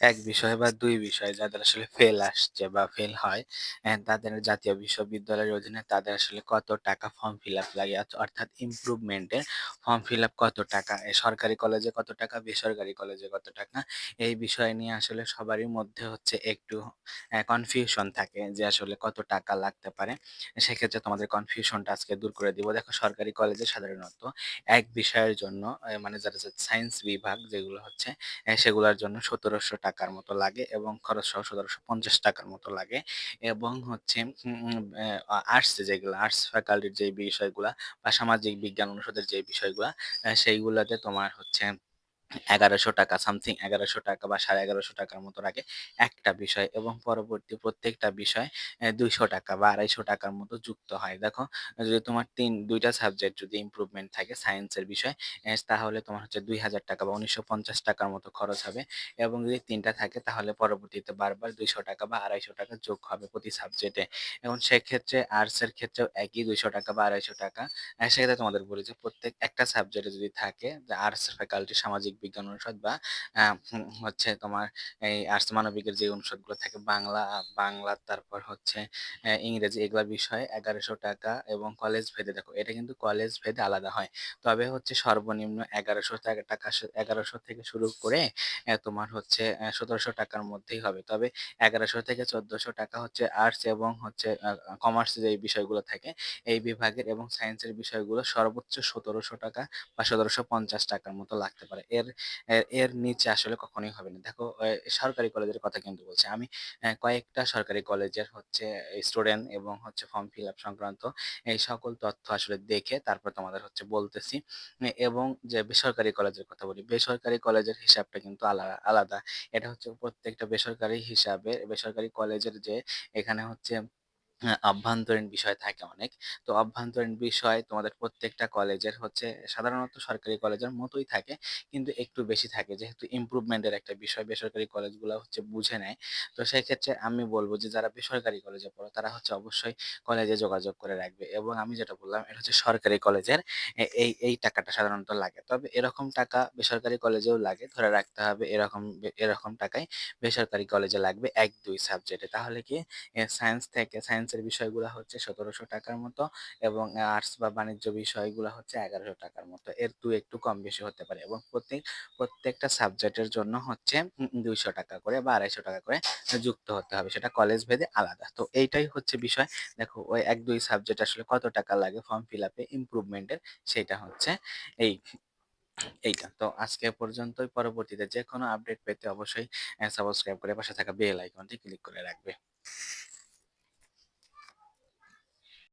এক বিষয় বা দুই বিষয় যাদের আসলে ফেল আসছে বা ফেল হয়, তাদের জাতীয় বিশ্ববিদ্যালয়ের অধীনে তাদের আসলে কত টাকা ফর্ম ফিল-আপ লাগে অর্থ অর্থাৎ ইমপ্রুভমেন্ট এর ফর্ম ফিল-আপ কত টাকা? এ সরকারি কলেজে কত টাকা? বেসরকারি কলেজে কত টাকা? এই বিষয় নিয়ে আসলে সবারই মধ্যে হচ্ছে একটু কনফিউশন থাকে যে আসলে কত টাকা লাগতে পারে। সেক্ষেত্রে তোমাদের কনফিউশনটা আজকে দূর করে দিব। দেখো সরকারি কলেজে সাধারণত এক বিষয়ের জন্য মানে যারা সায়েন্স বিভাগ যেগুলো হচ্ছে সেগুলোর জন্য ৳১৭০০ টাকার মতো লাগে এবং খরচ সহ সতেরোশো পঞ্চাশ টাকার মতো লাগে এবং হচ্ছে আর্টস যেগুলো আর্টস ফ্যাকাল্টির যে বিষয়গুলা বা সামাজিক বিজ্ঞান অনুষদের যে বিষয়গুলা সেইগুলাতে তোমার হচ্ছে ৳১১০০ সামথিং ৳১১০০ বা ৳১১৫০ টাকার মতো রাখে একটা বিষয় এবং পরবর্তী প্রত্যেকটা বিষয় দুইশো টাকা বা ৳২৫০ টাকার মতো যুক্ত হয়। দেখো, যদি তোমার তিন, দুইটা সাবজেক্ট যদি ইমপ্রুভমেন্ট থাকে সায়েন্সের বিষয় তাহলে তোমার হচ্ছে ৳২০০০ বা ৳১৯৫০ টাকার মতো খরচ হবে এবং যদি ৩ টা থাকে তাহলে পরবর্তীতে বারবার ৳২০০ বা ৳২৫০ যোগ হবে প্রতি সাবজেক্টে। এবং সেক্ষেত্রে আর্টসের ক্ষেত্রেও একই ৳২০০ বা আড়াইশো টাকা সেক্ষেত্রে তোমাদের বলি যে প্রত্যেক একটা সাবজেক্টে যদি থাকে, যে আর্টস ফ্যাকাল্টি সামাজিক বিজ্ঞান অনুষদ বা হচ্ছে তোমার এই আর্টস মানবিকের যে অনুষদগুলো থাকে বাংলা, বাংলা তারপর হচ্ছে ইংরেজি এগুলা বিষয়ে ৳১১০০ এবং কলেজ ভেদে দেখো এটা কিন্তু কলেজ ভেদে আলাদা হয়। তবে হচ্ছে সর্বনিম্ন এগারোশো টাকা টাকা ৳১১০০ থেকে শুরু করে তোমার হচ্ছে সতেরোশো টাকার মধ্যেই হবে। তবে এগারোশো থেকে ৳১৪০০ টাকা হচ্ছে আর্টস এবং হচ্ছে কমার্স যে বিষয়গুলো থাকে এই বিভাগের এবং সায়েন্সের বিষয়গুলো সর্বোচ্চ সতেরোশো টাকা বা ৳১৭৫০ টাকার মতো লাগতে পারে। এর এর নিচে আসলে কখনোই হবে না। দেখো সরকারি কলেজের কথা কিন্তু বলছি। আমি কয়েকটা সরকারি কলেজের হচ্ছে স্টুডেন্ট এবং হচ্ছে ফর্ম ফিল-আপ সংক্রান্ত এই সকল তথ্য আসলে দেখে তারপর তোমাদের হচ্ছে বলতেছি। এবং যে বেসরকারি কলেজের কথা বলি, বেসরকারি কলেজের হিসাবটা কিন্তু আলা আলাদা। এটা হচ্ছে প্রত্যেকটা বেসরকারি হিসাবে বেসরকারি কলেজের যে এখানে হচ্ছে হ্যাঁ, অভ্যন্তরীণ বিষয় থাকে অনেক। তো অভ্যন্তরীণ বিষয় তোমাদের প্রত্যেকটা কলেজের হচ্ছে সাধারণত সরকারি কলেজের মতোই থাকে। কিন্তু একটু বেশি থাকে। যেহেতু ইমপ্রুভমেন্ট এর একটা বিষয় বেসরকারি কলেজগুলা হচ্ছে বুঝে নেয়। তো সেক্ষেত্রে আমি বলব যে যারা বেসরকারি কলেজে পড়ো তারা হচ্ছে অবশ্যই কলেজে যোগাযোগ করে রাখবে। এবং আমি যেটা বললাম এটা হচ্ছে সরকারি কলেজের এই এই টাকাটা সাধারণত লাগে। তবে এরকম টাকা বেসরকারি কলেজেও লাগে। ধরে রাখতে হবে এরকম এরকম টাকাই বেসরকারি কলেজে লাগবে ১-২ সাবজেক্টে। তাহলে কি সায়েন্স থেকে সায়েন্সের বিষয়গুলা হচ্ছে সতেরোশো টাকার মতো এবং আর্টস বা বাণিজ্য বিষয়গুলো হচ্ছে এগারোশো টাকার মতো। এর দু একটু কম বেশি হতে পারে এবং প্রত্যেক, প্রত্যেকটা সাবজেক্টের জন্য হচ্ছে দুইশো টাকা করে বা ৳২৫০ করে যুক্ত হতে হবে। সেটা কলেজ ভেদে আলাদা। তো এইটাই হচ্ছে বিষয়। দেখো, ওই ১-২ সাবজেক্ট আসলে কত টাকা লাগে ফর্ম ফিল-আপে ইমপ্রুভমেন্ট এর, সেটা হচ্ছে এই, এইটা। তো আজকে পর্যন্তই। পরবর্তীতে যেকোনো আপডেট পেতে অবশ্যই সাবস্ক্রাইব করে পাশে থাকা বেল আইকনটি ক্লিক করে রাখবে।